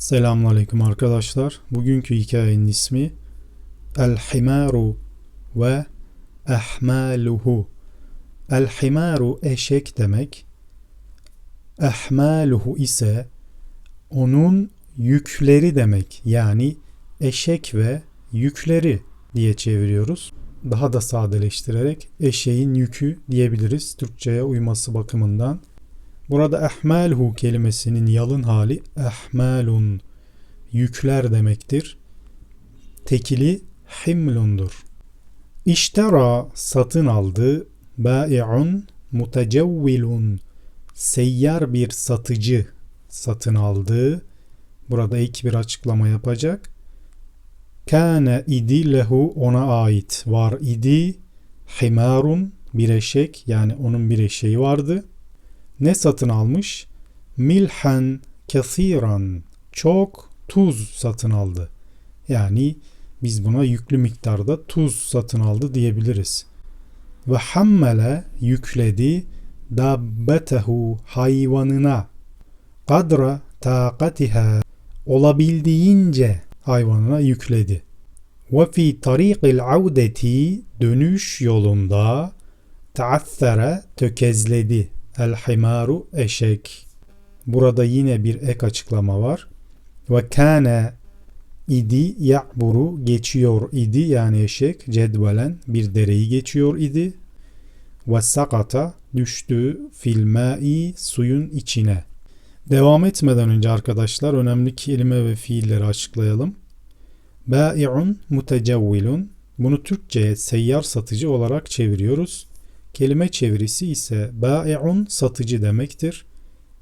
Selamünaleyküm arkadaşlar. Bugünkü hikayenin ismi El Himaru ve Ahmaluhu. El Himaru eşek demek. Ahmaluhu ise onun yükleri demek. Yani eşek ve yükleri diye çeviriyoruz. Daha da sadeleştirerek eşeğin yükü diyebiliriz Türkçe'ye uyması bakımından. Burada ehmalhu kelimesinin yalın hali ehmalun yükler demektir. Tekili himlundur. İştera satın aldı. Bai'un mutecevvilun seyyar bir satıcı satın aldı. Burada ilk bir açıklama yapacak. Kâne idi lehu ona ait var idi. Himarun bir eşek yani onun bir eşeği vardı ne satın almış? Milhan kesiran çok tuz satın aldı. Yani biz buna yüklü miktarda tuz satın aldı diyebiliriz. Ve hammele yükledi dabbetehu hayvanına kadra taqatiha olabildiğince hayvanına yükledi. Ve fi tariqil avdeti dönüş yolunda taathara tökezledi El himaru eşek. Burada yine bir ek açıklama var. Ve kâne idi ya'buru geçiyor idi yani eşek cedvelen bir dereyi geçiyor idi. Ve sakata düştü filmai suyun içine. Devam etmeden önce arkadaşlar önemli kelime ve fiilleri açıklayalım. Bâi'un mutecevvilun bunu Türkçe'ye seyyar satıcı olarak çeviriyoruz. Kelime çevirisi ise bâi'un satıcı demektir.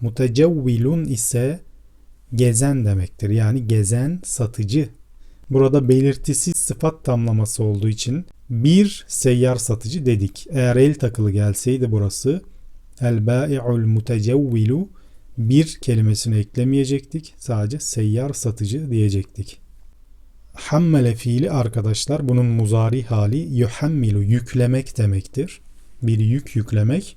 Mutecevvilun ise gezen demektir. Yani gezen satıcı. Burada belirtisi sıfat tamlaması olduğu için bir seyyar satıcı dedik. Eğer el takılı gelseydi burası el bâi'ul mutecevvilu bir kelimesini eklemeyecektik. Sadece seyyar satıcı diyecektik. Hammele fiili arkadaşlar bunun muzari hali yuhammilu yüklemek demektir bir yük yüklemek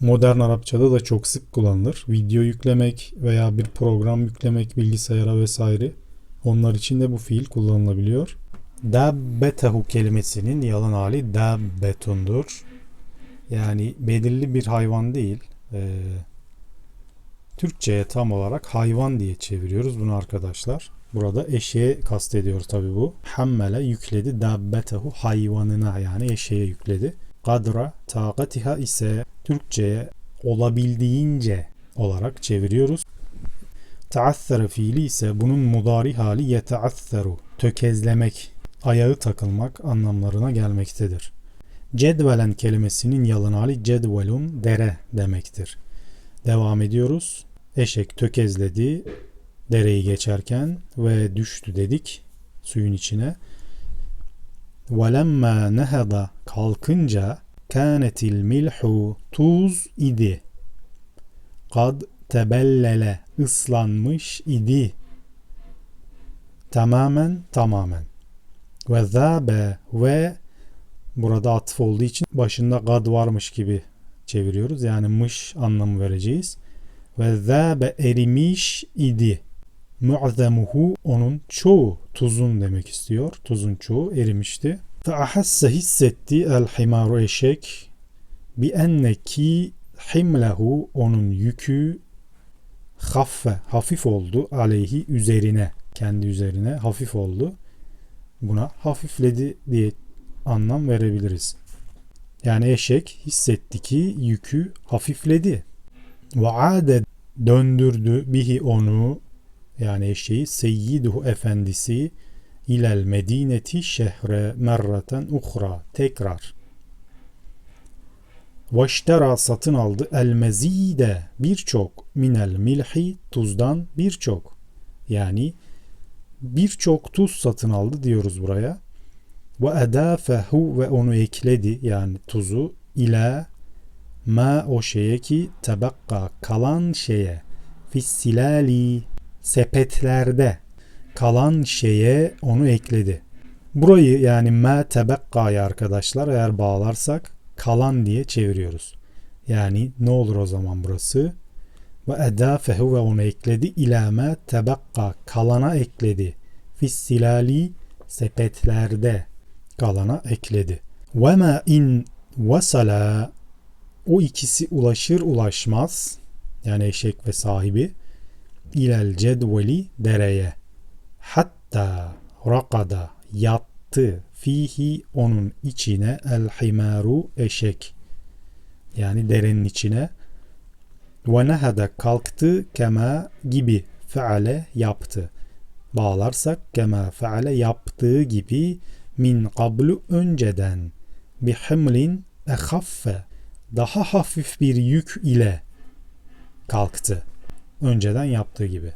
modern Arapçada da çok sık kullanılır. Video yüklemek veya bir program yüklemek bilgisayara vesaire onlar için de bu fiil kullanılabiliyor. Dabbetehu kelimesinin yalan hali dabbetundur. Yani belirli bir hayvan değil. Ee, Türkçe'ye tam olarak hayvan diye çeviriyoruz bunu arkadaşlar. Burada eşeğe kastediyor tabi bu. Hammele yükledi dabbetehu hayvanına yani eşeğe yükledi. Kadra takatiha ise Türkçe'ye olabildiğince olarak çeviriyoruz. Taassara fiili ise bunun mudari hali yeteasseru tökezlemek, ayağı takılmak anlamlarına gelmektedir. Cedvelen kelimesinin yalın hali cedvelun dere demektir. Devam ediyoruz. Eşek tökezledi dereyi geçerken ve düştü dedik suyun içine. وَلَمَّا nehada kalkınca kânetil milhu tuz idi. Kad tebellele ıslanmış idi. Tamamen tamamen. Ve zâbe ve burada atıf olduğu için başında gad varmış gibi çeviriyoruz. Yani mış anlamı vereceğiz. Ve zâbe erimiş idi. Mu'zemuhu onun çoğu tuzun demek istiyor. Tuzun çoğu erimişti. Fe ahasse hissetti el himaru eşek bi enneki himlehu onun yükü haffe hafif oldu aleyhi üzerine kendi üzerine hafif oldu. Buna hafifledi diye anlam verebiliriz. Yani eşek hissetti ki yükü hafifledi. Ve ade döndürdü bihi onu yani eşeği seyyiduhu efendisi ilel medineti şehre merraten uhra tekrar. Veştera satın aldı el mezide birçok minel milhi tuzdan birçok. Yani birçok tuz satın aldı diyoruz buraya. Ve edafehu ve onu ekledi yani tuzu ila ma o şeye ki tebakka kalan şeye. Fissilali sepetlerde kalan şeye onu ekledi. Burayı yani me tebekka'yı arkadaşlar eğer bağlarsak kalan diye çeviriyoruz. Yani ne olur o zaman burası? Ve edafehu ve onu ekledi. İlame tebekka kalana ekledi. Fissilali sepetlerde kalana ekledi. Ve ma in vasala o ikisi ulaşır ulaşmaz yani eşek ve sahibi ilel cedveli dereye hatta rakada yattı fihi onun içine el himaru eşek yani derenin içine ve nehede kalktı kema gibi feale yaptı. Bağlarsak kema feale yaptığı gibi min kablu önceden bi himlin ehaffe daha hafif bir yük ile kalktı. Önceden yaptığı gibi.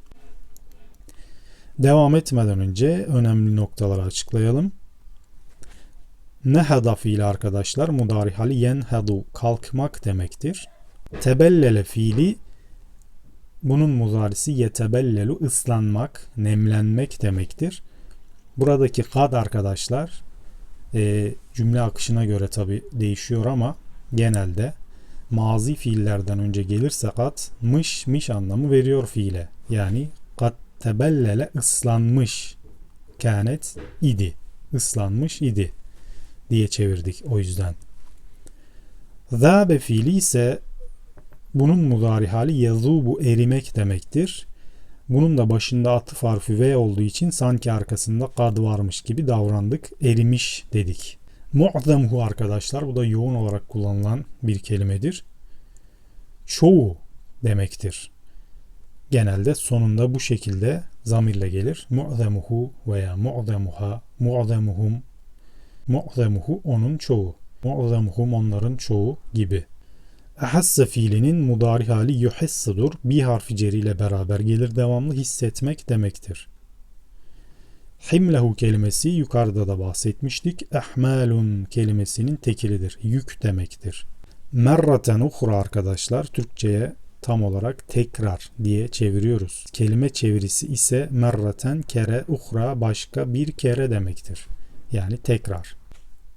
Devam etmeden önce önemli noktaları açıklayalım. Nehada fiili arkadaşlar mudari hali yenhadu kalkmak demektir. Tebellele fiili bunun muzarisi yetebellelu ıslanmak, nemlenmek demektir. Buradaki kad arkadaşlar e, cümle akışına göre tabi değişiyor ama genelde mazi fiillerden önce gelirse kat mış miş anlamı veriyor fiile. Yani kat tebellele ıslanmış kânet idi. Islanmış idi diye çevirdik o yüzden. Zâbe fiili ise bunun mudari hali yazubu erimek demektir. Bunun da başında atıf harfi V olduğu için sanki arkasında kad varmış gibi davrandık. Erimiş dedik. Mu'zemhu arkadaşlar bu da yoğun olarak kullanılan bir kelimedir. Çoğu demektir. Genelde sonunda bu şekilde zamirle gelir. Mu'zemuhu veya mu'zemuha, mu'zemuhum, mu'zemuhu onun çoğu. Mu'zemuhum onların çoğu gibi. Ahasse fiilinin mudari hali yuhessidur. Bir harfi ceriyle beraber gelir devamlı hissetmek demektir. Himlehu kelimesi yukarıda da bahsetmiştik. Ehmalun kelimesinin tekilidir. Yük demektir. Merraten uhra arkadaşlar Türkçe'ye tam olarak tekrar diye çeviriyoruz. Kelime çevirisi ise merraten kere uhra başka bir kere demektir. Yani tekrar.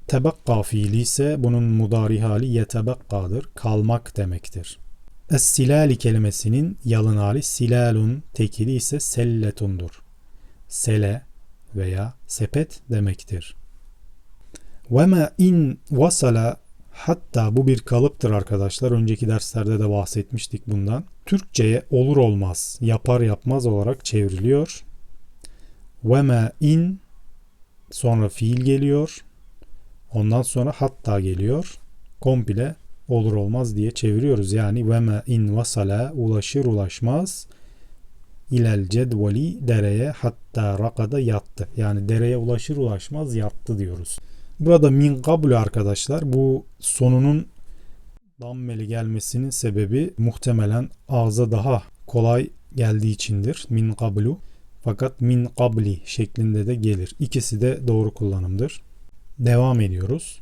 Tebekka fiili ise bunun mudari hali yetebekkadır. Kalmak demektir. Es-silali kelimesinin yalın hali silalun tekili ise selletundur. Sele veya sepet demektir. Ma in vasala hatta bu bir kalıptır arkadaşlar. Önceki derslerde de bahsetmiştik bundan. Türkçeye olur olmaz, yapar yapmaz olarak çevriliyor. Ma in sonra fiil geliyor. Ondan sonra hatta geliyor. Komple olur olmaz diye çeviriyoruz. Yani ma in vasala ulaşır ulaşmaz ilel cedveli dereye hatta rakada yattı. Yani dereye ulaşır ulaşmaz yattı diyoruz. Burada min kablu arkadaşlar bu sonunun dammeli gelmesinin sebebi muhtemelen ağza daha kolay geldiği içindir. Min kablu. Fakat min kabli şeklinde de gelir. İkisi de doğru kullanımdır. Devam ediyoruz.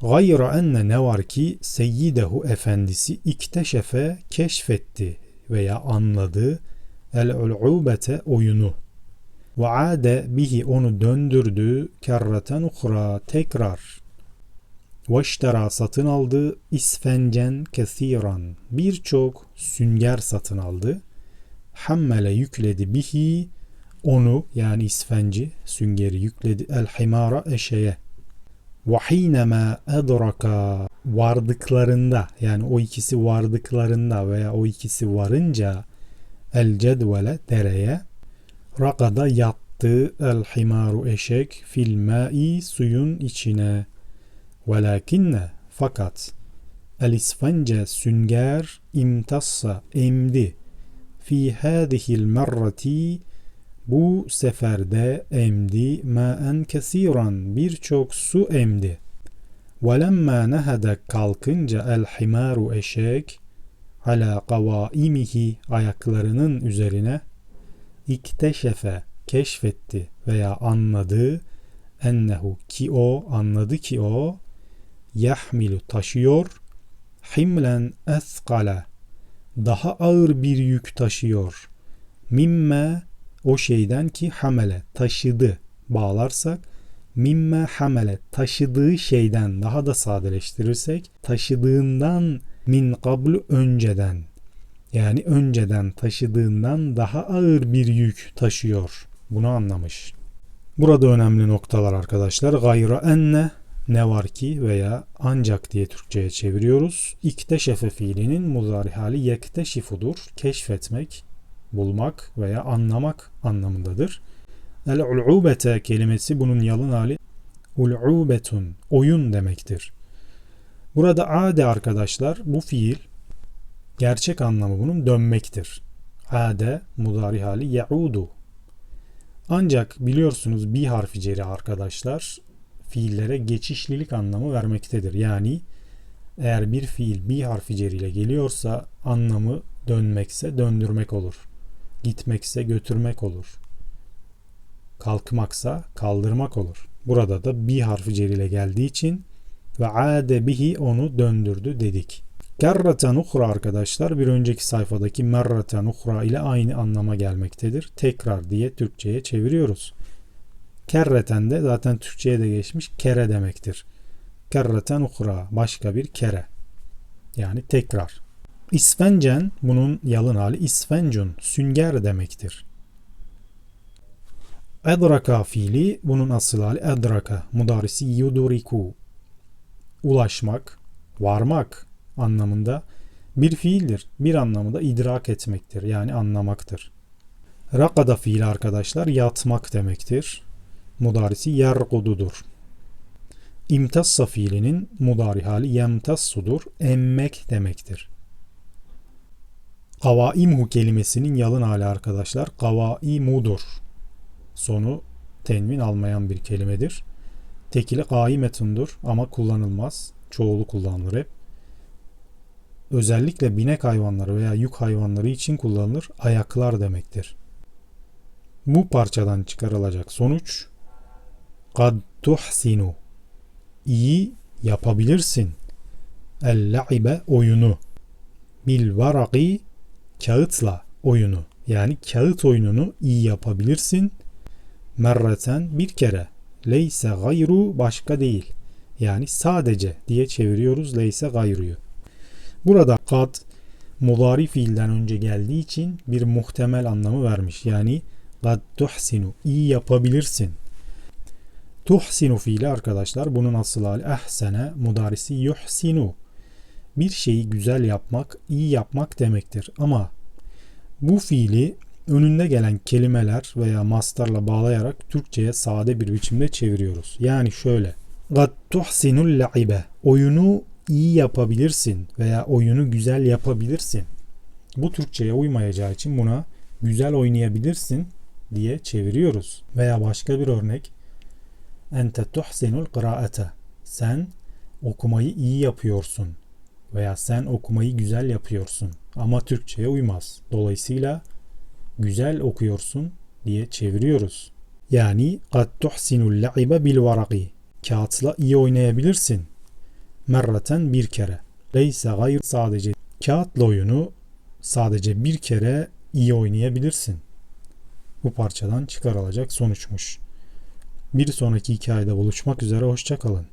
Gayra enne ne var ki seyyidehu efendisi ikteşefe keşfetti veya anladı el ulubete oyunu. Ve ade bihi onu döndürdü kerreten uhra tekrar. Ve iştera satın aldı isfencen kesiran. Birçok sünger satın aldı. Hammele yükledi bihi onu yani isfenci süngeri yükledi el himara eşeğe وَحِينَمَا اَدْرَكَا vardıklarında yani o ikisi vardıklarında veya o ikisi varınca el cedvele dereye rakada yattı el himaru eşek fil mai suyun içine velakinne fakat el isfence sünger imtassa emdi fi hadihil merrati bu seferde emdi maen kesiran birçok su emdi. Velemma nehede kalkınca el himaru eşek ala kavaimihi ayaklarının üzerine ikteşefe keşfetti veya anladı ennehu ki o anladı ki o yahmilu taşıyor himlen eskale daha ağır bir yük taşıyor mimme o şeyden ki hamele taşıdı bağlarsak mimme hamele taşıdığı şeyden daha da sadeleştirirsek taşıdığından Min kablu önceden. Yani önceden taşıdığından daha ağır bir yük taşıyor. Bunu anlamış. Burada önemli noktalar arkadaşlar. Gayra enne ne var ki veya ancak diye Türkçe'ye çeviriyoruz. İkteşefe fiilinin muzari hali yekteşifudur. Keşfetmek, bulmak veya anlamak anlamındadır. El ul'ubete kelimesi bunun yalın hali ul'ubetun, oyun demektir. Burada ade arkadaşlar bu fiil gerçek anlamı bunun dönmektir. Ade mudari hali yaudu. Ancak biliyorsunuz bir harfi ceri arkadaşlar fiillere geçişlilik anlamı vermektedir. Yani eğer bir fiil bir harfi ceri ile geliyorsa anlamı dönmekse döndürmek olur. Gitmekse götürmek olur. Kalkmaksa kaldırmak olur. Burada da bir harfi ceri ile geldiği için ve ade bihi onu döndürdü dedik. Kerreten uhra arkadaşlar bir önceki sayfadaki merreten uhra ile aynı anlama gelmektedir. Tekrar diye Türkçe'ye çeviriyoruz. Kerreten de zaten Türkçe'ye de geçmiş kere demektir. Kerreten uhra başka bir kere. Yani tekrar. İsfencen bunun yalın hali isfencun sünger demektir. Edraka fiili bunun asıl hali edraka mudarisi yuduriku ulaşmak, varmak anlamında bir fiildir. Bir anlamı da idrak etmektir yani anlamaktır. Rakada fiili arkadaşlar yatmak demektir. Mudarisi yerkududur. İmtassa fiilinin mudari hali yemtassudur, emmek demektir. Kavaimhu kelimesinin yalın hali arkadaşlar kavaimudur. Sonu tenvin almayan bir kelimedir. Tekili kaimetundur ama kullanılmaz. Çoğulu kullanılır hep. Özellikle binek hayvanları veya yük hayvanları için kullanılır. Ayaklar demektir. Bu parçadan çıkarılacak sonuç kad tuhsinu iyi yapabilirsin. El-la'ibe oyunu. Bil varaki kağıtla oyunu. Yani kağıt oyununu iyi yapabilirsin. Merreten bir kere. Leyse gayru başka değil. Yani sadece diye çeviriyoruz leyse gayruyu. Burada kad mudari fiilden önce geldiği için bir muhtemel anlamı vermiş. Yani kad tuhsinu iyi yapabilirsin. Tuhsinu fiili arkadaşlar bunun asıl hali ehsene mudarisi yuhsinu. Bir şeyi güzel yapmak, iyi yapmak demektir. Ama bu fiili önünde gelen kelimeler veya mastarla bağlayarak Türkçe'ye sade bir biçimde çeviriyoruz. Yani şöyle. Gad tuhsinul la'ibe. Oyunu iyi yapabilirsin veya oyunu güzel yapabilirsin. Bu Türkçe'ye uymayacağı için buna güzel oynayabilirsin diye çeviriyoruz. Veya başka bir örnek. Ente tuhsinul kıraate. Sen okumayı iyi yapıyorsun veya sen okumayı güzel yapıyorsun ama Türkçe'ye uymaz. Dolayısıyla güzel okuyorsun diye çeviriyoruz. Yani tuhsinul la'ibe bil varaki. Kağıtla iyi oynayabilirsin. Merraten bir kere. Leyse gayr sadece kağıtla oyunu sadece bir kere iyi oynayabilirsin. Bu parçadan çıkarılacak sonuçmuş. Bir sonraki hikayede buluşmak üzere hoşçakalın.